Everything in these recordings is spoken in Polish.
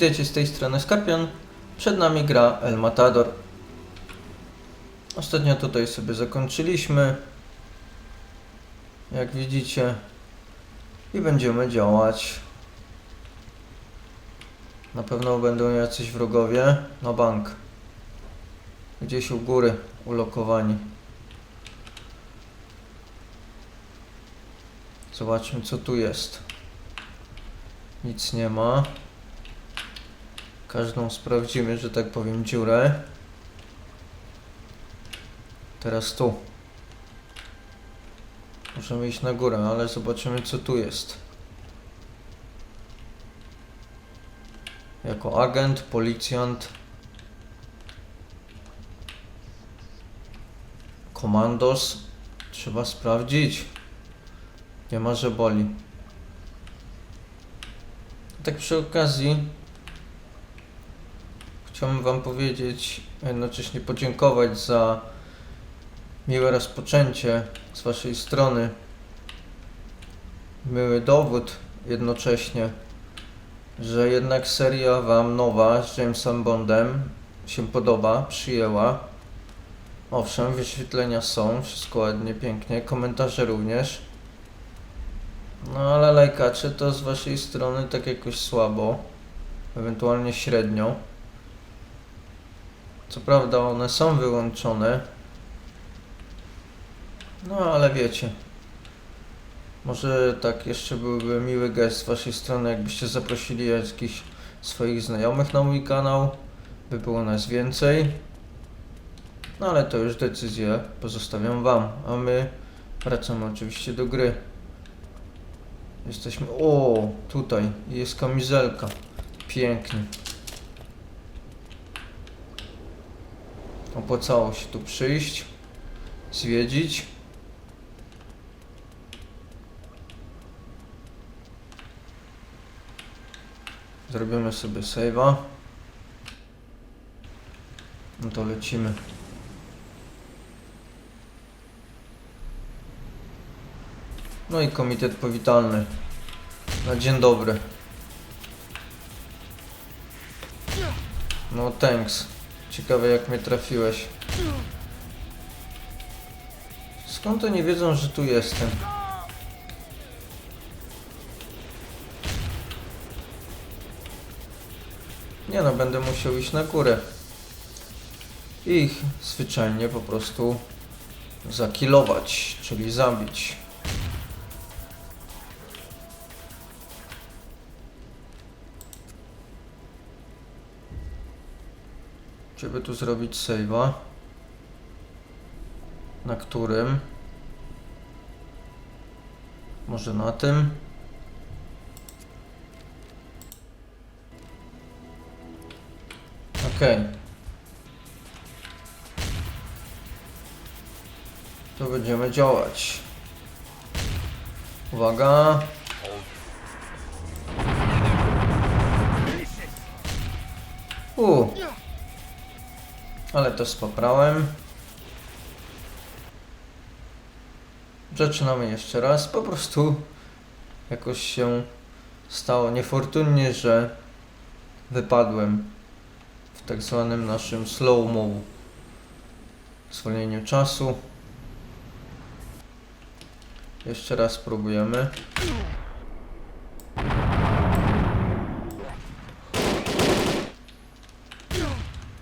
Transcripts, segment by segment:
Witajcie z tej strony Skarpion. Przed nami gra El Matador. Ostatnio tutaj sobie zakończyliśmy. Jak widzicie. I będziemy działać. Na pewno będą jacyś wrogowie. Na bank. Gdzieś u góry ulokowani. Zobaczmy co tu jest. Nic nie ma. Każdą sprawdzimy, że tak powiem, dziurę. Teraz tu. Możemy iść na górę, ale zobaczymy co tu jest. Jako agent, policjant. Komandos. Trzeba sprawdzić. Nie ma, że boli. Tak przy okazji chciałbym Wam powiedzieć, a jednocześnie podziękować za miłe rozpoczęcie z Waszej strony. Miły dowód jednocześnie, że jednak seria Wam nowa z Jamesem Bondem się podoba, przyjęła. Owszem, wyświetlenia są, wszystko ładnie, pięknie, komentarze również. No ale lajkacze to z Waszej strony tak jakoś słabo, ewentualnie średnio. Co prawda one są wyłączone. No ale wiecie. Może tak jeszcze byłby miły gest z waszej strony, jakbyście zaprosili jakichś swoich znajomych na mój kanał. By było nas więcej. No ale to już decyzję pozostawiam wam. A my wracamy oczywiście do gry. Jesteśmy... O, tutaj jest kamizelka. Pięknie. Opłacało się tu przyjść, zwiedzić. Zrobimy sobie save'a. No to lecimy. No i komitet powitalny. Na dzień dobry. No thanks. Ciekawe jak mnie trafiłeś. Skąd oni wiedzą, że tu jestem? Nie no, będę musiał iść na górę. Ich zwyczajnie po prostu zakilować, czyli zabić. Żeby tu zrobić save'a. Na którym? Może na tym? Okej. To będziemy działać. Uwaga. U. Ale to spaprałem. Zaczynamy jeszcze raz. Po prostu jakoś się stało niefortunnie, że wypadłem w tak zwanym naszym slow-mo. Zwolnieniu czasu. Jeszcze raz próbujemy.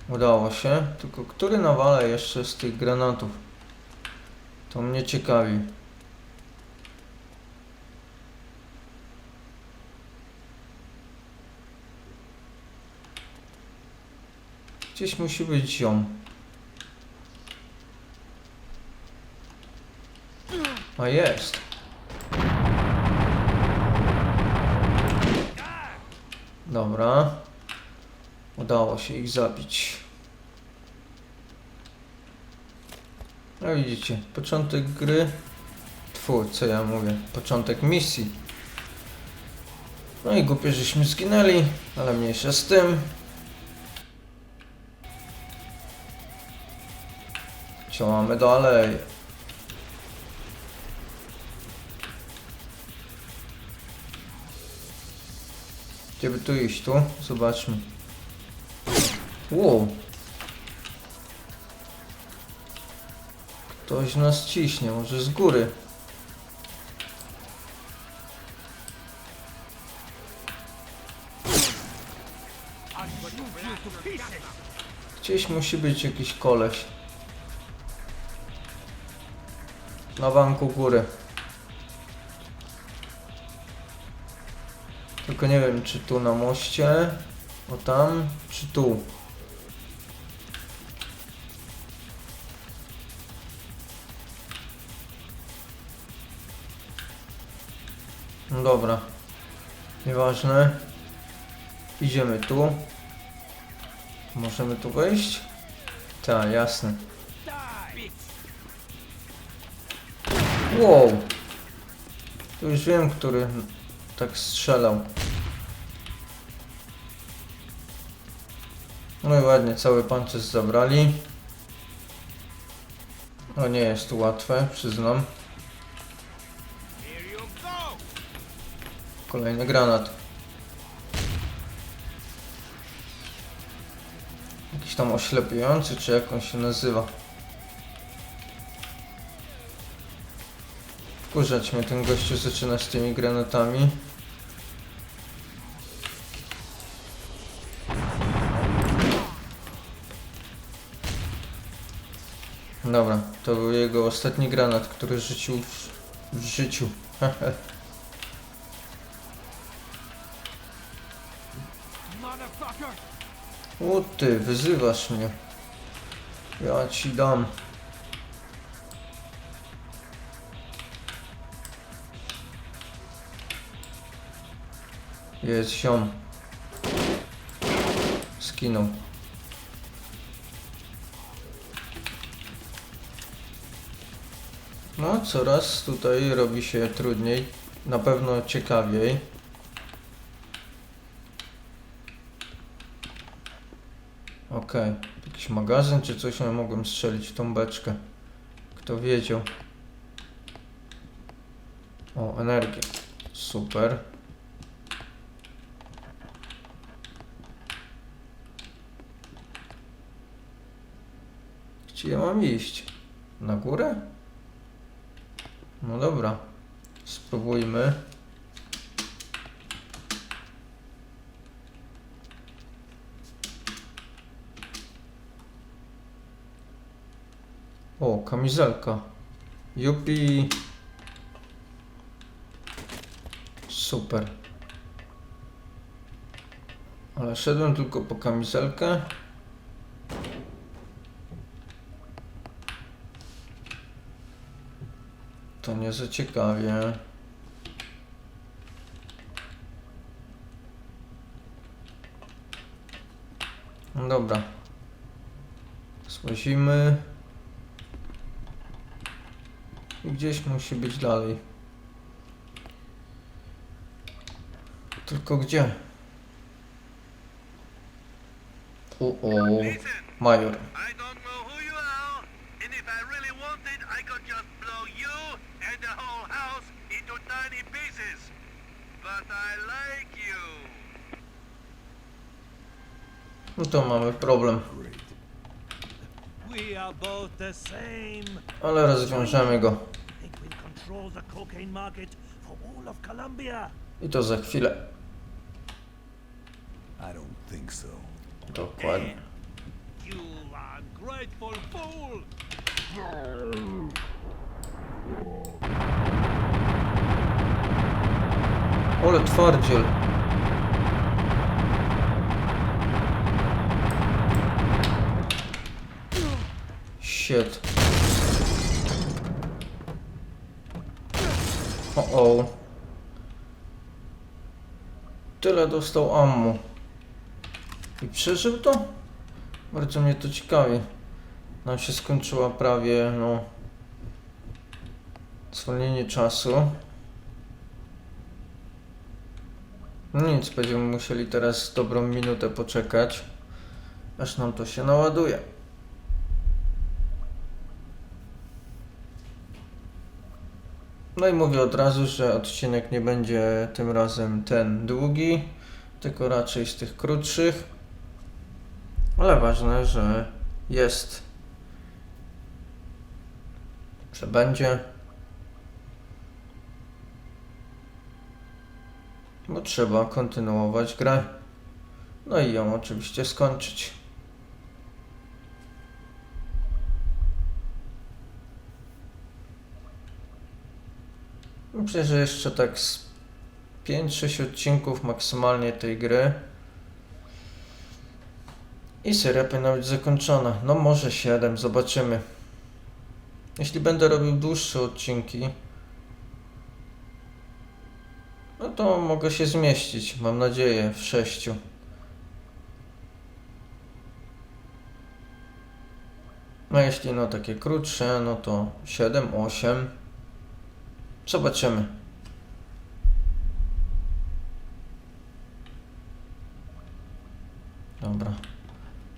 Udało się, tylko który nawala jeszcze z tych granatów? To mnie ciekawi. Gdzieś musi być ziom. A jest. Dobra. Udało się ich zabić. No widzicie, początek gry. Tfu, co ja mówię? Początek misji. No i głupie, żeśmy zginęli, ale mniejsza z tym. Działamy dalej. Gdzie by tu iść? Tu? Zobaczmy. Wow. Ktoś nas ciśnie, może z góry. Gdzieś musi być jakiś koleś. Na banku góry. Tylko nie wiem, czy tu na moście, o tam, czy tu. No dobra. Nieważne. Idziemy tu. Możemy tu wejść? Tak, jasne. Wow. To już wiem, który tak strzelał. No i ładnie, cały pancerz zabrali. No nie jest to łatwe, przyznam. Kolejny granat. Jakiś tam oślepiający, czy jak on się nazywa. Wkurzać mnie ten gościu zaczyna z tymi granatami. Dobra, to był jego ostatni granat, który rzucił w, w życiu. O ty, wyzywasz mnie. Ja ci dam. Jest ziom. Skinął. No, coraz tutaj robi się trudniej. Na pewno ciekawiej. Okej, jakiś magazyn czy coś, ja mogłem strzelić w tą beczkę. Kto wiedział? O, energię. Super. Gdzie ja mam iść? Na górę? No dobra. Spróbujmy. O, kamizelka. Jupi. Super. Ale szedłem tylko po kamizelkę. To nie za ciekawie. Dobra. Złazimy. I gdzieś musi być dalej. Tylko gdzie? O, o, major. No to mamy problem. Ale rozwiążemy go. I to za chwilę. I don't think so. Dokładnie. You are grateful fool. Ole twardziel. Shit. Tyle dostał ammo. I przeżył to? Bardzo mnie to ciekawi. Nam się skończyła prawie, no... Zwolnienie czasu. No nic, będziemy musieli teraz dobrą minutę poczekać, aż nam to się naładuje. No i mówię od razu, że odcinek nie będzie tym razem ten długi, tylko raczej z tych krótszych. Ale ważne, że jest, że będzie. Bo trzeba kontynuować grę. No i ją oczywiście skończyć. Myślę, że jeszcze tak z 5-6 odcinków maksymalnie tej gry. I seria powinna być zakończona. No może 7, zobaczymy. Jeśli będę robił dłuższe odcinki, no to mogę się zmieścić, mam nadzieję, w 6. A jeśli no takie krótsze, no to 7, 8. Zobaczymy. Dobra.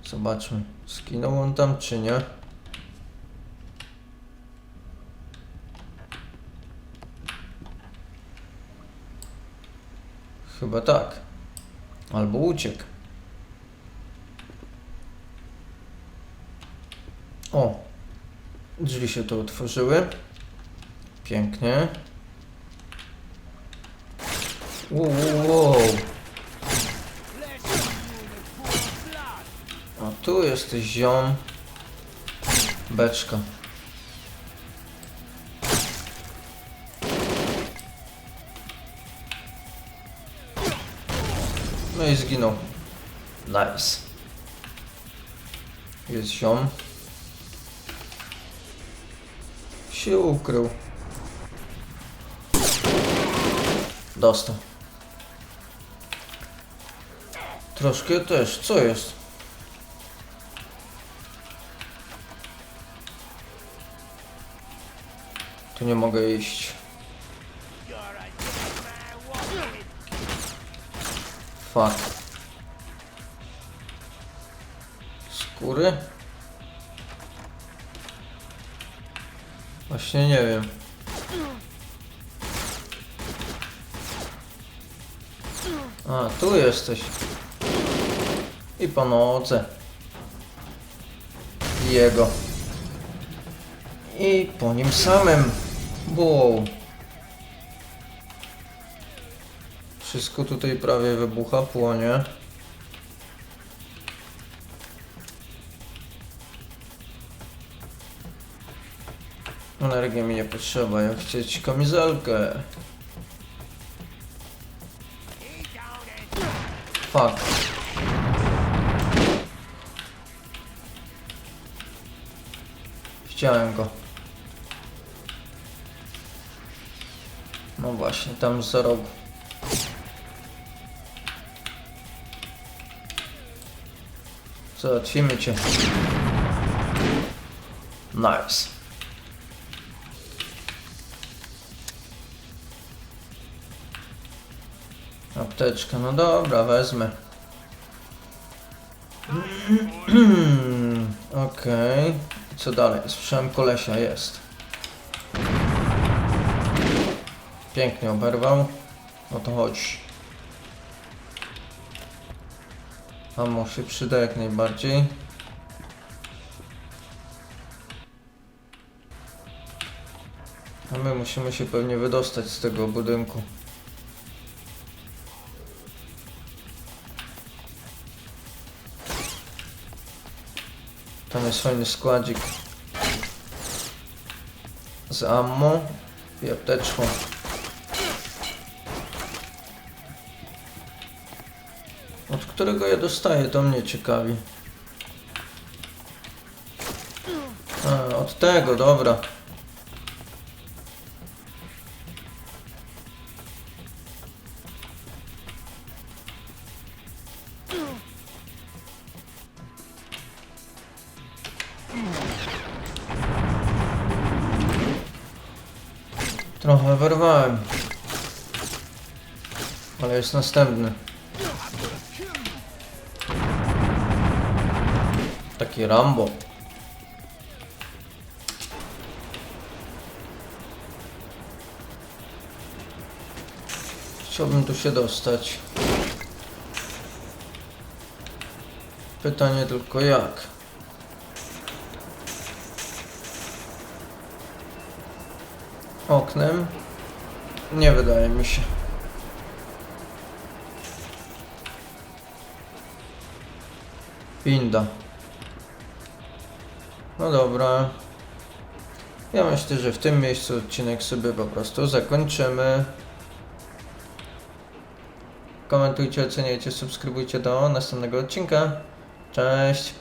Zobaczmy. Skinął on tam czy nie? Chyba tak. Albo uciekł. O! Drzwi się tu otworzyły. Pięknie. Wow, wow. A tu jesteś ziom. Beczka. No i zginął. Nice. Jest ziom. Się ukrył. Dostał. Troszkę też. Co jest? Tu nie mogę iść. Fuck. Skóry? Właśnie nie wiem. A, tu jesteś. I po nodze. Jego. I po nim samym. Wow. Wszystko tutaj prawie wybucha, płonie. Energii mi nie potrzeba, ja chcieć kamizelkę. Fuck. Chciałem go. No właśnie, tam za rogu. Załatwimy cię. Nice. Apteczka, no dobra, wezmę. Okej. Co dalej? Słyszałem kolesia, jest. Pięknie oberwał. No to chodź. Amo się przyda jak najbardziej. A my musimy się pewnie wydostać z tego budynku. Jest fajny składzik. Z ammo i apteczką. Od którego ja dostaję, to mnie ciekawi. A, od tego, dobra. Trochę wyrwałem. Ale jest następny. Taki Rambo. Chciałbym tu się dostać. Pytanie tylko jak. Oknem? Nie wydaje mi się. Winda. No dobra. Ja myślę, że w tym miejscu odcinek sobie po prostu zakończymy. Komentujcie, oceniajcie, subskrybujcie do następnego odcinka. Cześć!